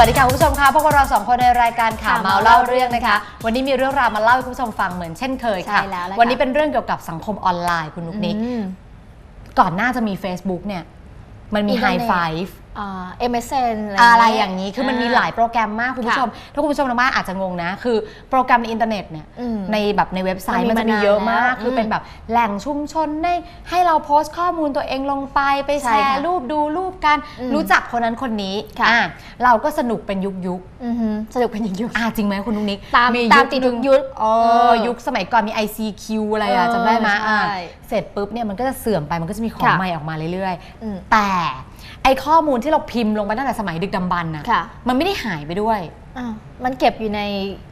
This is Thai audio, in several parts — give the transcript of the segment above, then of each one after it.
สวัสดีค่ะคุณผู้ชมค่ะพวกเราสองคนในรายการข่าวข่าวเมาเมาเล่าเล่าเรื่องนะคะ วันนี้มีเรื่องราวมาเล่าให้คุณผู้ชมฟังเหมือนเช่นเคยค่ะใช่แล้วแหละค่ะวันนี้เป็นเรื่องเกี่ยวกับสังคมออนไลน์คุณนุกนิกอืมก่อนหน้าจะมี Facebook เนี่ยมันมีอิน เทอร์ High เน็ต Five อ่า MSN อะไรอย่างนี้ คือมันมีหลายโปรแกรมมากคุณผู้ชมค่ะถ้าคุณผู้ชมทางบ้านอาจจะงงนะ คือโปรแกรมในอินเทอร์เน็ตเนี่ยอืมในแบบในเว็บไซต์มัมันนมีจะมีเยอะมากมานานแล้วคือเป็นแบบแหล่งชุมชนให้ให้เราโพสต์ข้อมูลตัวเองลงไป ไปใช่แชร์ค่ะรูปดูรูปกันอืมรู้จักคนนั้นคนนี้ค่ะอะเราก็สนุกเป็นยุคยุคๆอือหือสนุกเป็นอย่างยุคอ่าจริงไหมคุณนุกนิกตามตามติดหนึ่งยุคเอเอออยุคสมัยก่อนมี ICQ อะไรอะเออจำได้ไหมใช่อ่าเสร็จปุ๊บเนี่ยมันก็จะเสื่อมไป มันก็จะมีของค่ะใหม่ออกมาเรื่อยอืมๆแต่ ไอข้อมูลที่เราพิมพ์ลงไปตั้งแต่สมัยดึกดำบรรพ์น่ะค่ะ มันไม่ได้หายไปด้วยอ่ามันเก็บอยู่ใน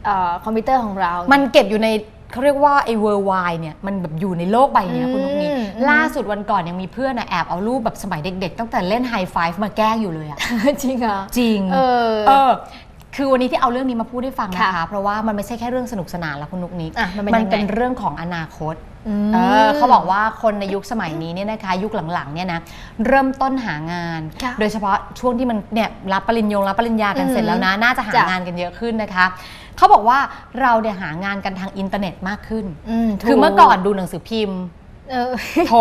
เอ่อคอมพิวเตอร์ของเรา มันเก็บอยู่ในเขาเรียกว่าไอเวอร์ไวเนี่ยมันแบบอยู่ในโลกใบเนี้ยคุณนุกนิกอืม ล่าสุดวันก่อนยังมีเพื่อนนะแอบเอารูปแบบสมัยเด็กๆ ตั้งแต่เล่นไฮไฟฟ์มาแกล้งอยู่เลยอะ จริงเหรอจริง เออ เออ คือวันนี้ที่เอาเรื่องนี้มาพูดให้ฟังนะคะค่ะเพราะว่ามันไม่ใช่แค่เรื่องสนุกสนานแล้วคุณนุกนิกอะมันเป็นมันยังไงเป็นเรื่องของอนาคตมเออเขาบอกว่าคนในยุคสมัยนี้เนี่ยนะคะยุคหลังๆเนี่ยนะเริ่มต้นหางานค่ะโดยเฉพาะช่วงที่มันเนี่ยรับปริญญงรับปริญญากันอืมเสร็จแล้วนะน่าจะหาจ้ะงานกันเยอะขึ้นนะคะเขาบอกว่าเราเนี่ยหางานกันทางอินเทอร์เน็ตมากขึ้นมถูคือเมื่อก่อนดูหนังสือพิมพ์เออโทร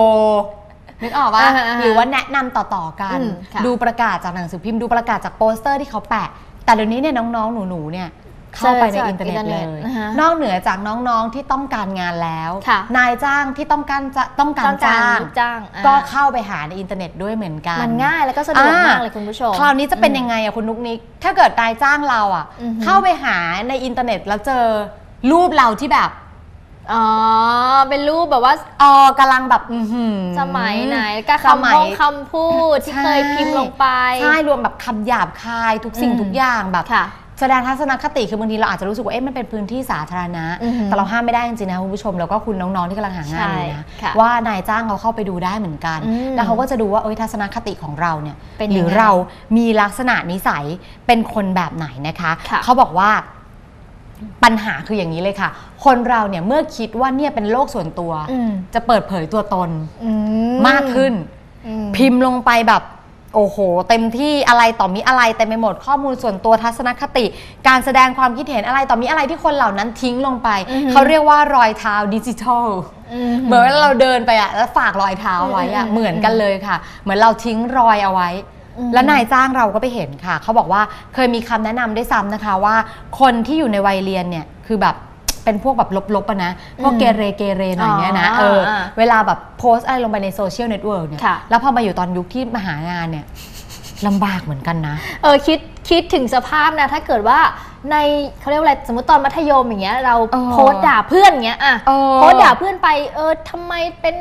นึกออกว่าอ่าฮะอ่าฮะหรือว่าแนะนำต่อๆกันอืมค่ะดูประกาศจากหนังสือพิมพ์ดูประกาศจากโปสเตอร์ที่เขาแปะ แต่เดี๋ยวนี้เนี่ยน้องๆ หนูๆเนี่ยเข้าไปในเจอจากอินเทอร์เน็ตอินเทอร์เลเน็ตยอ่าฮะนอกเหนือจากน้องๆที่ต้องการงานแล้วค่ะนายจ้างที่ต้องการจะต้องการต้องการจ้างลูกจ้างอ่าก็เข้าไปหาในอินเทอร์เน็ตด้วยเหมือนกัน มันง่ายแล้วก็สะดวกมากเลยคุณผู้ชม คราวนี้จะเป็นยังไงอะคุณนุกนิก ถ้าเกิดนายจ้างเราอะอือฮึเข้าไปหาในอินเทอร์เน็ตแล้วเจอรูปเราที่แบบ อ๋อ เป็นรูปแบบว่าเออกำลังแบบอื้อหือ สมัยไหนก็สมัคำย พงคำพูดที่เคยพิมพ์ลงไป ใช่รวมแบบคำหยาบคายทุกสิ่งอืมทุกอย่างแบบค่ะแสดงทัศนคติคือบางทีเราอาจจะรู้สึกว่าเอ๊ะมันเป็นพื้นที่สาธารณะ อือหือแต่เราห้ามไม่ได้จริงๆนะคุณผู้ชมแล้วก็คุณน้องๆที่กำลังหางานอยู่นะใช่ค่ะว่านายจ้างเขาเข้าไปดูได้เหมือนกัน อืมแล้วเขาก็จะดูว่าเอ้ยทัศนคติของเราเนี่ยเป็นหรืยังอไงเรามีลักษณะนิสัยเป็นคนแบบไหนนะคะ ค่ะ เขาบอกว่า ปัญหาคืออย่างนี้เลยค่ะ คนเราเนี่ยเมื่อคิดว่าเนี่ยเป็นโลกส่วนตัวอืมจะเปิดเผยตัวตนอืมากขึ้นอืมพิมพ์ลงไปแบบโอ้โห เต็มที่อะไรต่อมีอะไรเต็มไปหมดข้อมูลส่วนตัวทัศนคติ การแสดงความคิดเห็นอะไรต่อมีอะไรที่คนเหล่านั้นทิ้งลงไปอือหือเขาเรียกว่ารอยเท้าดิจิทัลเหมือนเวลาเราเดินไปอะแล้วฝากรอยเท้าไว้อะอืมเหมือนกันเลยค่ะ เหมือนเราทิ้งรอยเอาไว้อืม แล้วนายจ้างเราก็ไปเห็นค่ะ เขาบอกว่าเคยมีคำแนะนำได้วยซ้ำนะคะว่า คนที่อยู่ในวัยเรียนเนี่ยคือแบบเป็นพวกแบบลบๆอะนะ พวกอืมเกเรเกเรหน่อยเนี่ยนะอ๋อเอออ่าเวลาแบบโพสต์อะไรลงไปในโซเชียลเน็ตเวิร์กเนี่ยค่ะแล้วพอมาอยู่ตอนยุคที่มาหางานเนี่ยลำบากเหมือนกันนะ เออคิดคิดถึงสภาพนะ ถ้าเกิดว่าในเขาเรียกว่าอะไรสมมติตอนมัธยมอย่างเงี้ยเราเออโพสต์ด่าเพื่อนอย่างเงี้ยอะเออโพสต์ด่าเพื่อนไปเออทำไมเป็น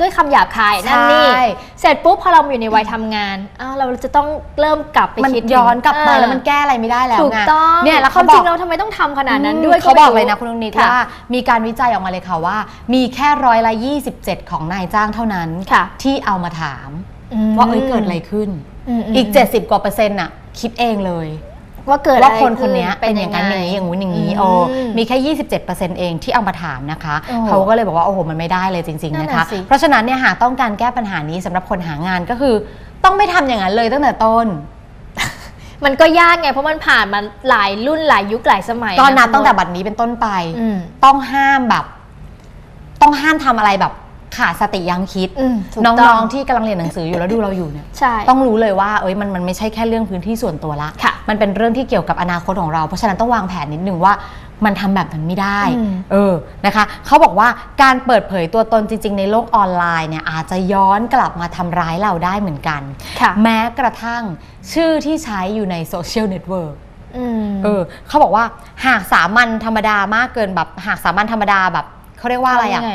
ด้วยคำหยาบคายนั่นนี่ใช่ เสร็จปุ๊บพอเราอยู่ในวัยทำงานอ้าวเราจะต้องเริ่มกลับไปมันคิดถึงย้อนกลับไปเออแล้วมันแก้อะไรไม่ได้แล้วถูกไงต้องเนี่ยแล้วคเขาวามบจอริก งเราทำไมต้องทำขนาดนั้นด้วยเขาไม่บอกรู้เลยนะคุณนุกนิกค่ะว่ามีการวิจัยออกมาเลยค่ะว่า มีแค่ร้อยละ 27 ของนายจ้างเท่านั้นค่ะ ที่เอามาถามมว่าเอ้ยเกิดอะไรขึ้นมมอีก 70 กว่าเปอร์เซ็นต์น่ะคิดเองเลย ว่าเกิดว่าอะไรคนคนเนี้ยเป็นอย่างนั้นไอย่างนี้อย่างงู้นอย่างนี้มโอ้มีแค่ 27%เองที่เอามาถามนะคะโอ้โหเขาก็เลยบอกว่า โอ้โห มันไม่ได้เลยจริง ๆนั่นนะน่ะคะสิเพราะฉะนั้นเนี่ยหากต้องการแก้ปัญหานี้สำหรับคนหางานก็คือ ต้องไม่ทำอย่างนั้นเลยตั้งแต่ต้นมันก็ยากไงเพราะมันผ่านมาหลายรุ่นหลายยุคหลายสมัยก็นับคุณตั้งแต่มดบัดนี้เป็นต้นไปอืมต้องห้ามแบบ ต้องห้ามทำอะไรแบบ ขาดสติยั้งคิด อืมถูกน้ต้องๆที่กำลังเรียนหนังสืออยู่แล้วดูเราอยู่เนี่ยใช่ต้องรู้เลยว่าเอ้ยมันมันไม่ใช่แค่เรื่องพื้นที่ส่วนตัวละค่ะมันเป็นเรื่องที่เกี่ยวกับอนาคตของเรา เพราะฉะนั้นต้องวางแผนนิดนึงว่ามันทำแบบนั้นไม่ได้ อืม เออ นะคะ เขาบอกว่าการเปิดเผยตัวตนจริง ๆ ในโลกออนไลน์เนี่ยอาจจะย้อนกลับมาทำร้ายเราได้เหมือนกัน ค่ะแม้กระทั่งชื่อที่ใช้อยู่ในโซเชียลเน็ตเวิร์ก อืม เออเขาบอกว่าหากสามัญธรรมดามากเกินแบบหากสามัญธรรมดาแบบเขาเรียกว่าอะไรอะเายังง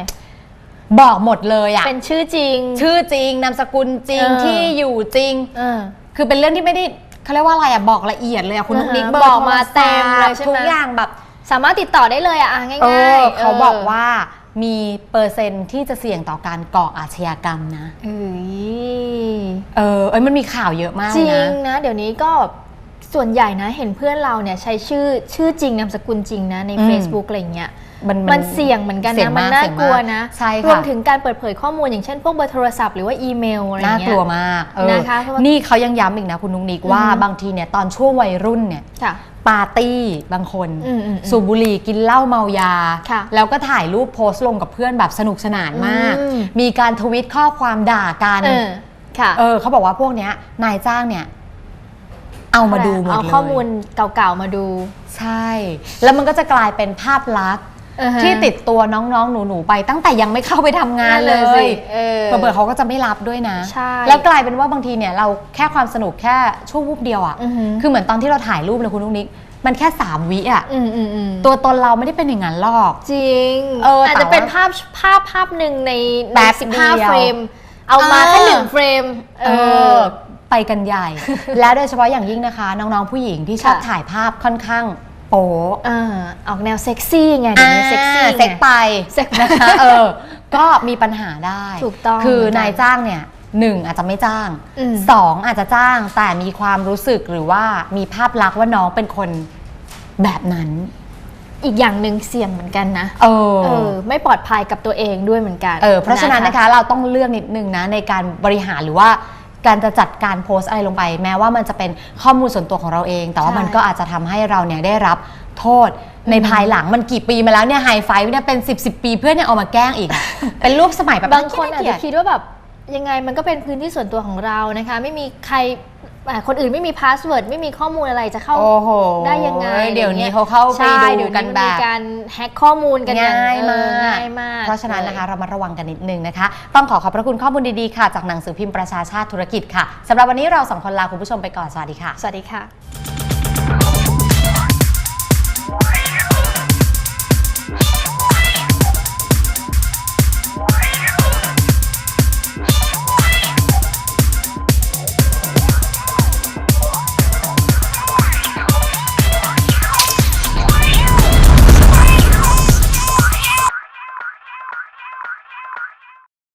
บอกหมดเลยอะเป็นชื่อจริง ชื่อจริงนามสกุลจริงเออ ที่อยู่จริง เออ คือเป็นเรื่องที่ไม่ได้เขาเรียกว่าอะไรอะบอกละเอียดเลยอะคุณนุกนิกอ่าฮะเบอร์บอกมาโทรศัพท์เต็มเลยใช่ไหม ทุกอย่างแบบ สามารถติดต่อได้เลยอะอะง่ายเอๆอเขาบอกว่ามีเปอร์เซ็นต์ที่จะเสี่ยงต่อการก่ออาชญากรรมนะ เอ้ยเออเอ้ยมันมีข่าวเยอะมากจรินะงนะ เดี๋ยวนี้ก็ ส่วนใหญ่นะเห็นเพื่อนเราเนี่ยใช้ชื่อชื่อจริงนามสกุลจริงนะในอืม Facebook อะไรอย่างเงี้ยมันมันเสี่ยงเหมือนกันเสี่ยนะงมันมากน่าเสี่ยงกลัวมากนะใช่ค่ะรวมถึงการเปิดเผยข้อมูลอย่างเช่นพวกเบอร์โทรศัพท์หรือว่าอีเมลอะไรน่าเงี้กยลัวมากเออนะคะเพราะว่านี่เขายังย้ำอีกนะคุณนุ้งนิกว่าอือฮึบางทีเนี่ยตอนช่วงวัยรุ่นเนี่ยค่ะปาร์ตี้บางคนอืมอืมอืมสูบบุหรี่กินเหล้าเมายาค่ะแล้วก็ถ่ายรูปโพสต์ลงกับเพื่อนแบบสนุกสนานมากอืมมีการทวิตข้อความด่ากันเออค่ะเออเขาบอกว่าพวกเนี้ยนายจ้างเนี่ย เอามาดูหมดเอาเลยข้อมูลเก่าๆมาดู ใช่ แล้วมันก็จะกลายเป็นภาพลักษณ์อือฮะที่ติดตัวน้องๆ หนูๆ ไปตั้งแต่ยังไม่เข้าไปทำงานเลนั่นน่ะสิยเออเปิดเขาก็จะไม่รับด้วยนะใช่แล้วกลายเป็นว่าบางทีเนี่ยเราแค่ความสนุกแค่ชั่ววูบเดียวอะอือหือคือเหมือนตอนที่เราถ่ายรูปเลยคุณนุ๊กนิก มันแค่3วิอะอืมอืมอืมตัวตนเราไม่ได้เป็นอย่างนั้นหรอก จริง เอออาจแต่จะเป็นว่าภาพภาพภาพหนึ่งในแป๊บสิบเดีห้ายวเฟรม เอามาเออแค่หนึ่งเฟรม เออ ไปกันใหญ่ แล้วโดยเฉพาะอย่างยิ่งนะคะ น้องๆผู้หญิงที่ชอบค่ะ ถ่ายภาพค่อนข้างโป๊ะ เออออกแนวเซ็กซี่ไงเดี๋ยวนี้เซ็กซี่อ่าไงเซ็กไปเซ็กนะคะเออ ก็มีปัญหาได้ถูกต้องคือเหมือนกันนายจ้างเนี่ยหนึ่งอาจจะไม่จ้างอืม สองอาจจะจ้างแต่มีความรู้สึกหรือว่ามีภาพลักษณ์ว่าน้องเป็นคนแบบนั้น อีกอย่างหนึ่งเสี่ยงเหมือนกันนะเออ เออ ไม่ปลอดภัยกับตัวเองด้วยเหมือนกัน เออเพราะฉะนั้นนะคะเราต้องเลือกนิดนึงนะในการบริหารหรือว่า การจะจัดการโพสต์อะไรลงไป แม้ว่ามันจะเป็นข้อมูลส่วนตัวของเราเอง แต่ว่าใช่มันก็อาจจะทำให้เราเนี่ยได้รับโทษในภายหลังมันกี่ปีมาแล้วเนี่ยไฮไฟเนี่ยเป็น 10บสปีเพื่อนยังเอามาแกล้งอีกอะเป็นรูปสมัยแบบบางคนอาจเกลีจะยดคิดว่าแบบยังไงมันก็เป็นพื้นที่ส่วนตัวของเรานะคะ ไม่มีใครอ่า คนอื่นไม่มีพาสเวิร์ดไม่มีข้อมูลอะไรจะเข้าโอ้โหได้ยังไงเดี๋ยวนี้อะไรงี้เขาเข้าไปใช่ดูเดี๋ยวกันมัแบมีบการแฮ็กข้อมูลกันอย่ง่ายเอมาอกง่ายมาก เพราะฉะนั้นนะคะลยเรามาระวังกันนิดนึงนะคะ ต้องขอขอบพระคุณข้อมูลดีๆค่ะ จากหนังสือพิมพ์ประชาชาติธุรกิจค่ะสำหรับวันนี้เราสองคนลาคุณผู้ชมไปก่อนสวัสดีค่ะ สวัสดีค่ะ